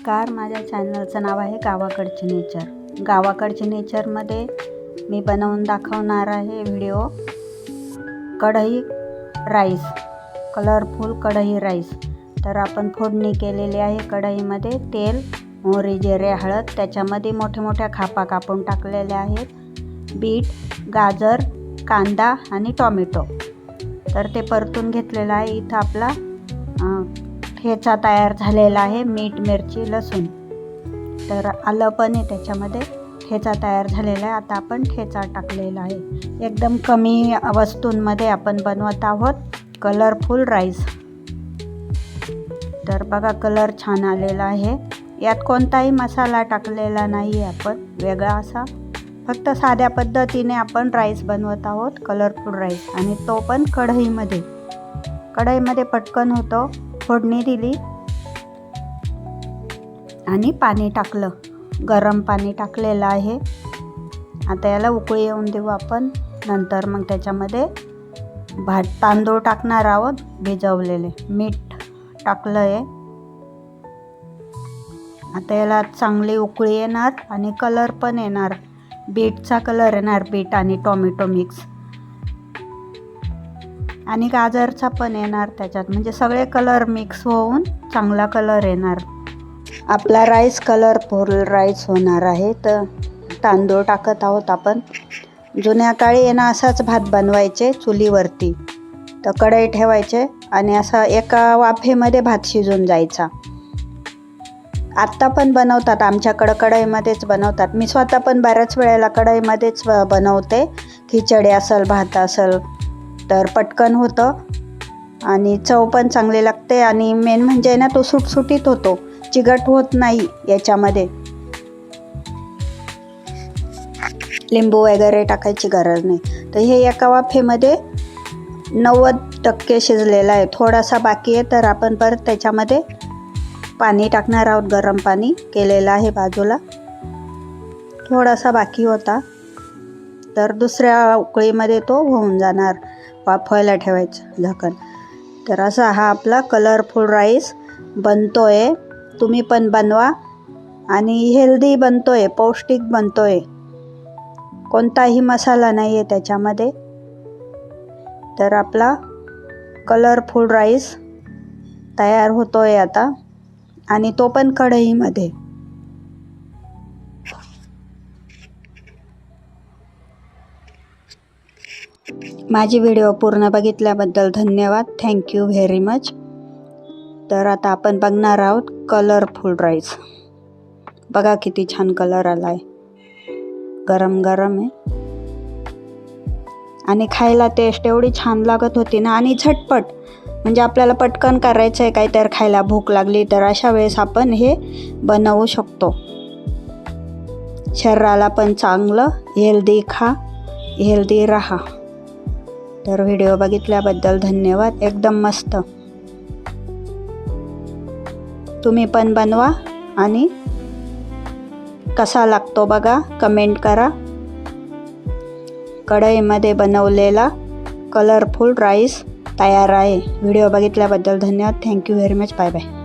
नमस्कार माझ्या चॅनलचं नाव आहे गावाकडचे नेचर. गावाकडचे नेचरमध्ये मी बनवून दाखवणार आहे व्हिडिओ. कढई राईस कलरफुल कढई राईस. तर आपण फोडणी केलेली आहे कढईमध्ये. तेल मोहरी जिरे हळद त्याच्यामध्ये मोठ्या मोठ्या खापा कापून टाकलेल्या आहेत. बीट गाजर कांदा आणि टॉमॅटो. तर ते परतून घेतलेलं आहे इथं आपला ठेचा तयार झालेला आहे मीठ मिरची लसूण. तर आलं पण आहे त्याच्यामध्ये. ठेचा तयार झालेला आहे. आता आपण ठेचा टाकलेला आहे. एकदम कमी वस्तूंमध्ये आपण बनवत आहोत कलरफुल राईस तर बघा कलर छान आलेला आहे. यात कोणताही मसाला टाकलेला नाही आहे आपण. वेगळा असा. फक्त साध्या पद्धतीने आपण राईस बनवत आहोत कलरफुल राईस आणि तो पण कढईमध्ये. कढईमध्ये पटकन होतो. फोडणी दिली आणि पाणी टाकलं. गरम पाणी टाकलेलं आहे. आता याला उकळी येऊन देऊ आपण. नंतर मग त्याच्यामध्ये भात तांदूळ टाकणार आहोत भिजवलेले. मीठ टाकलं आहे आता याला चांगली उकळी येणार आणि कलर पण येणार. बीटचा कलर येणार बीट आणि टोमॅटो मिक्स आणि गाजरचा पण येणार त्याच्यात. म्हणजे सगळे कलर मिक्स होऊन चांगला कलर येणार. आपला राईस कलरफुल राईस होणार आहे. तर तांदूळ टाकत आहोत आपण. जुन्या काळी येणं असाच भात बनवायचे चुलीवरती. तर कढई ठेवायचे आणि असा एका वाफेमध्ये भात शिजून जायचा. आत्ता पण बनवतात. आमच्याकडं कढईमध्येच बनवतात. मी स्वतः पण बऱ्याच वेळेला कढईमध्येच बनवते. खिचडी असेल भात असेल. तर पटकन होतं. आणि चव पण चांगली लागते आणि मेन म्हणजे ना तो सुटसुटीत होतो. चिगट होत नाही याच्यामध्ये. लिंबू वगैरे टाकायची गरज नाही. तर हे एका वाफेमध्ये नव्वद टक्के शिजलेलं आहे. थोडासा बाकी आहे तर आपण परत त्याच्यामध्ये पाणी टाकणार आहोत. गरम पाणी केलेलं आहे बाजूला. थोडासा बाकी होता. तर दुसऱ्या उकळीमध्ये तो होऊन जाणार. वाफवायला ठेवायचं झाकण. तर असा हा आपला कलरफुल राईस बनतो आहे तुम्ही पण बनवा आणि हेल्दी बनतो आहे पौष्टिक बनतो आहे कोणताही मसाला नाही आहे त्याच्यामध्ये. तर आपला कलरफुल राईस तयार होतो आहे आता. आणि तो पण कढईमध्ये. माझी व्हिडिओ पूर्ण बघितल्याबद्दल धन्यवाद. थँक्यू व्हेरी मच तर आता आपण बघणार आहोत कलरफुल राईस बघा किती छान कलर आला आहे गरम गरम आहे. आणि खायला टेस्ट एवढी छान लागत होती ना आणि झटपट. म्हणजे आपल्याला पटकन करायचं आहे काहीतरी खायला भूक लागली तर अशा वेळेस आपण हे बनवू शकतो. शरीराला पण चांगलं हेल्दी खा हेल्दी राहा. तर व्हिडिओ बघितल्याबद्दल धन्यवाद. एकदम मस्त. तुम्ही पण बनवा आणि कसा लागतो बघा कमेंट करा. कढईमध्ये बनवलेला कलरफुल राईस तयार आहे. व्हिडिओ बघितल्याबद्दल धन्यवाद. Thank you very much bye bye